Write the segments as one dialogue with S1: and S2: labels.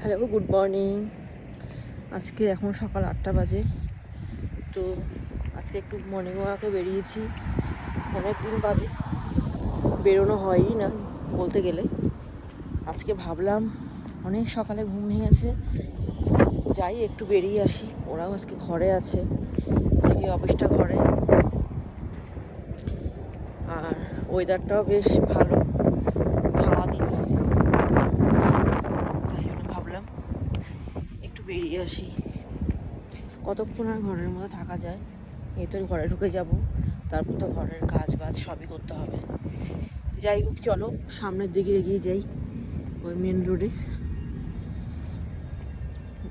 S1: Hello, good morning. আজকে এখন সকাল আটটা বাজে। তো আজকে একটু মর্নিং ওয়াকে বেরিয়েছি। অনেক দিন বাদে বেরোনো হয়ই না, বলতে গেলে। আজকে ভাবলাম, অনেক সকালে ঘুম ভেঙেছে। যাই, একটু বেরিয়ে আসি। ওরাও আজকে ঘরে আছে। আজকে অফিসটা ঘরে। আর ওয়েদারটাও বেশ ভালো হাওয়া দিচ্ছে তাই জন্য ভাবলাম একটু বেরিয়ে আসি। কতক্ষণ আর ঘরের মধ্যে থাকা যায়? এই তো ঘরে ঢুকে যাব। তারপর তো ঘরের কাজ বাজ সবই করতে হবে। যাই হোক, চলো, সামনের দিকে এগিয়ে যাই ওই মেন রোডে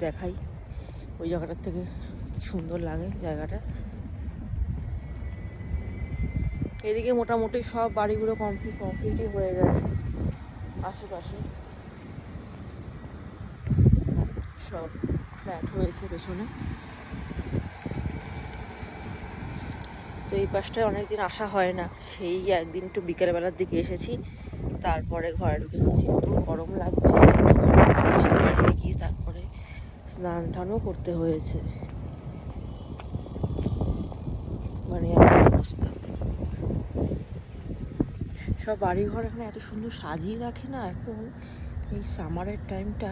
S1: দেখাই ওই জায়গাটার থেকে সুন্দর লাগে জায়গাটা। এদিকে মোটামুটি সব বাড়িগুলো কমপ্লিট কমপ্লিটই হয়ে গেছে। আশেপাশে সব ফ্ল্যাট হয়েছে পেছনে। তো এই পাশটায় অনেকদিন আসা হয় না। সেই একদিন একটু বিকেলবেলার দিকে এসেছি। তারপরে ঘরে ঢুকে গেছি। একটু গরম লাগছে। সেই বাড়িতে গিয়ে তারপরে স্নান টানও করতে হয়েছে। মানে অবস্থা। সব বাড়িঘর এখানে এত সুন্দর সাজিয়ে রাখে না এখন। এই সামারের টাইমটা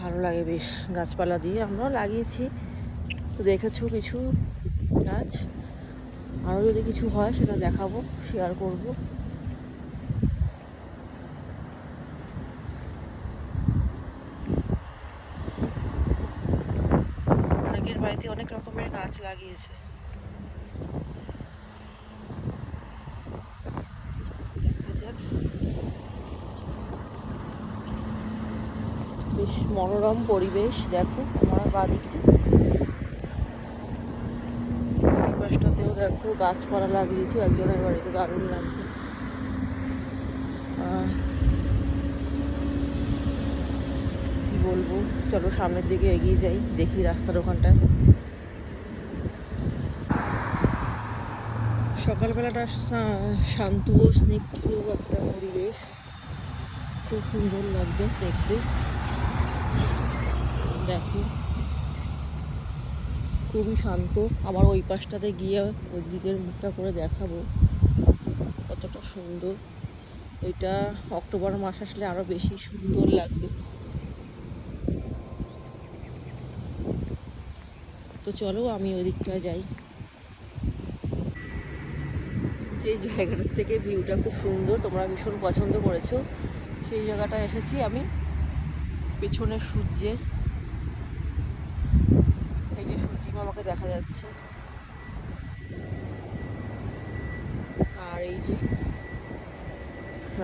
S1: ভালো লাগে বেশ, গাছপালা দিয়ে আমরাও লাগিয়েছি। দেখেছ কিছু গাছ? আরও যদি কিছু হয় সেটা দেখাবো শেয়ার করব। অনেকের বাড়িতে অনেক রকমের গাছ লাগিয়েছে। দেখা যাক বেশ মনোরম পরিবেশ, দেখো আমার বা দিকটা এই পাশটাতেও দেখো গাছপালা লাগিয়েছি, একজনের বাড়িতে দারুণ লাগছে। কি বলব? চলো সামনের দিকে এগিয়ে যাই, দেখি রাস্তার ওখানটায়। সকালবেলাটা শান্ত স্নিগ্ধ একটা পরিবেশ। খুব সুন্দর লাগছে দেখতে। দেখো। খুবই শান্ত। আবার ওই পাশটাতে গিয়ে ওই দিকের মুখটা করে দেখাবো কতটা সুন্দর। এটা অক্টোবর মাস আসলে আরও বেশি সুন্দর লাগবে। তো চলো আমি ওই দিকটায় যাই। যে জায়গাটার থেকে ভিউটা খুব সুন্দর, তোমরা ভীষণ পছন্দ করেছ, সেই জায়গাটায় এসেছি আমি। পেছনে সূর্যের। এই যে সূর্যি মামাকে দেখা যাচ্ছে। আর এই যে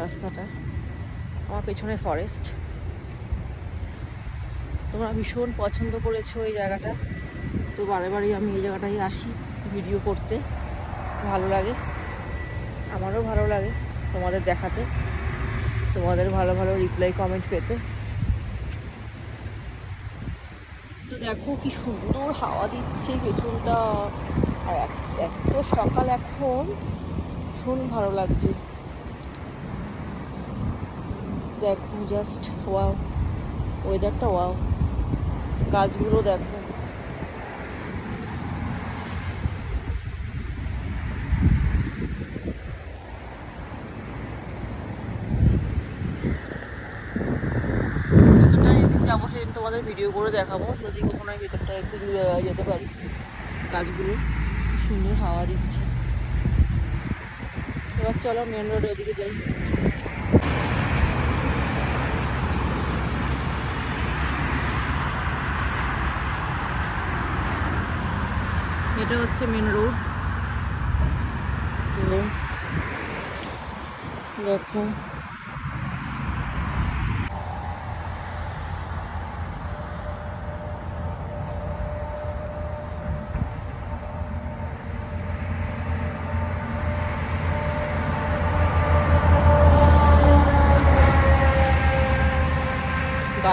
S1: রাস্তাটা, আমার পেছনে ফরেস্ট তোমরা ভীষণ পছন্দ করেছ এই জায়গাটা। তো বারে বারে আমি এই জায়গাটায় আসি ভিডিও করতে। ভালো লাগে। আমারও ভালো লাগে তোমাদের দেখাতে। তোমাদের ভালো ভালো রিপ্লাই কমেন্ট পেতে তো দেখো কি সুন্দর হাওয়া দিচ্ছে পেছনটা। আর এত সকাল এখন। ভীষণ ভালো লাগছে। দেখো জাস্ট ওয়াও ওয়েদারটা ওয়াও গাছগুলো দেখো। তোমাদের ভিডিও করে দেখাবো। যদি কখনো ভেতরটা একটু যেতে পারি। গাছগুলো সুন্দর হাওয়া দিচ্ছে। এবার চলো মেন রোডে ওদিকে যাই। এটা হচ্ছে মেন রোড দেখো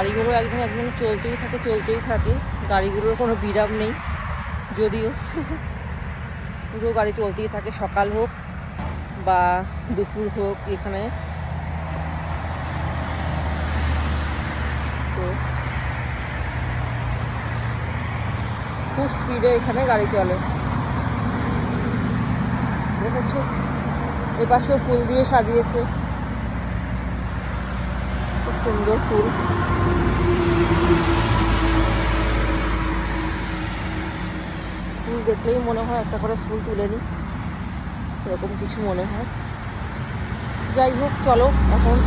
S1: গাড়িগুলো একদম একদম চলতেই থাকে চলতেই থাকে। গাড়িগুলোর কোনো বিরাম নেই, যদিও। পুরো গাড়ি চলতেই থাকে, সকাল হোক বা দুপুর হোক এখানে। তো খুব স্পিডে এখানে গাড়ি চলে। দেখেছ? এপাশেও ফুল দিয়ে সাজিয়েছে। সুন্দর ফুল। ফুল দেখলেই মনে হয় একটা করে ফুল তুলে নিই। এরকম কিছু মনে হয়। যাই হোক, চলো এখন।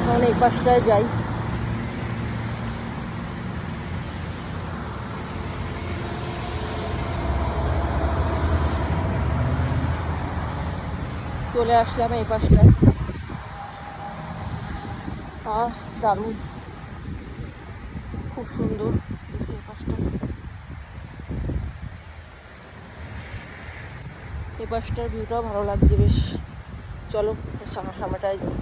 S1: এখন এই পাশটায় যাই। চলে আসলাম এই পাশটায়। আহ, দারুণ। খুব সুন্দর দেখি এই পাশটা। এই পাশটার ভিউটাও ভালো লাগছে বেশ। চলো সামনে সামনেটায় যাই।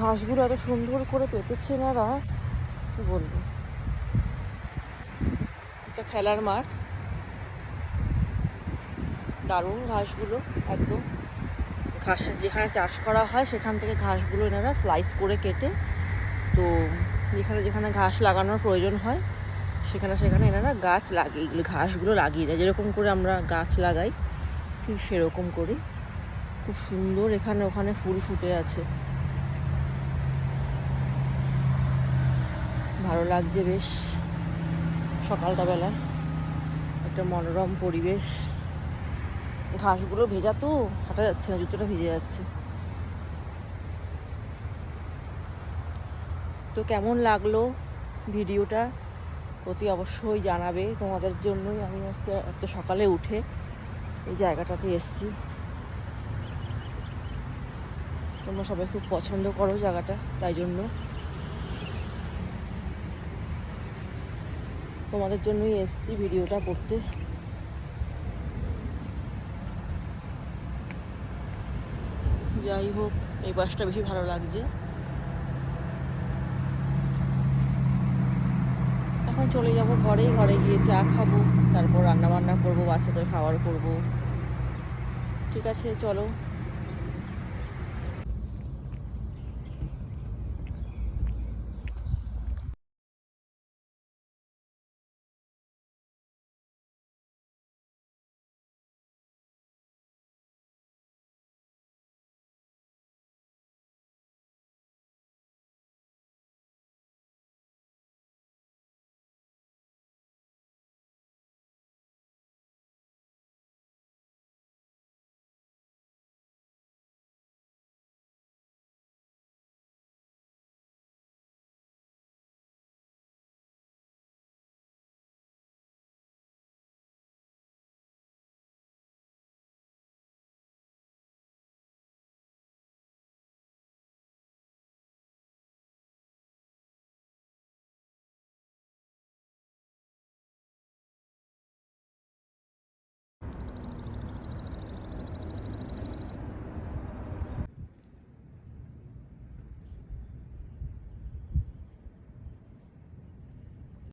S1: ঘাসগুলো এত সুন্দর করে পেতেছে না কি বলব? একটা খেলার মাঠ। দারুণ ঘাসগুলো, একদম। ঘাসের যেখানে চাষ করা হয়, সেখান থেকে ঘাসগুলো এনারা স্লাইস করে কেটে, তো যেখানে যেখানে ঘাস লাগানোর প্রয়োজন হয়, সেখানে সেখানে এনারা গাছ লাগিয়ে এগুলো ঘাসগুলো লাগিয়ে দেয়। যেরকম করে আমরা গাছ লাগাই, ঠিক সেরকম করে। খুব সুন্দর এখানে, ওখানে ফুল ফুটে আছে। ভালো লাগছে বেশ। সকালটা বেলা। একটা মনোরম পরিবেশ। ঘাসগুলো ভেজা তো, হাঁটা যাচ্ছে না, জুতোটা ভেজে যাচ্ছে। তো কেমন লাগল ভিডিওটা? অতি অবশ্যই জানাবে। তোমাদের জন্যই আমি আজকে এত সকালে উঠে এই জায়গাটাতে এসেছি। তোমরা সবাই খুব পছন্দ করো জায়গাটা, তাই জন্য। তোমাদের জন্যই এসেছি ভিডিওটা করতে। যাই হোক, এই বাসটা বেশি ভালো লাগছে। এখন চলে যাব ঘরে ঘরে গিয়ে চা খাব, তারপর রান্না বান্না করব, বাচ্চাদের খাবার করব। ঠিক আছে, চলো।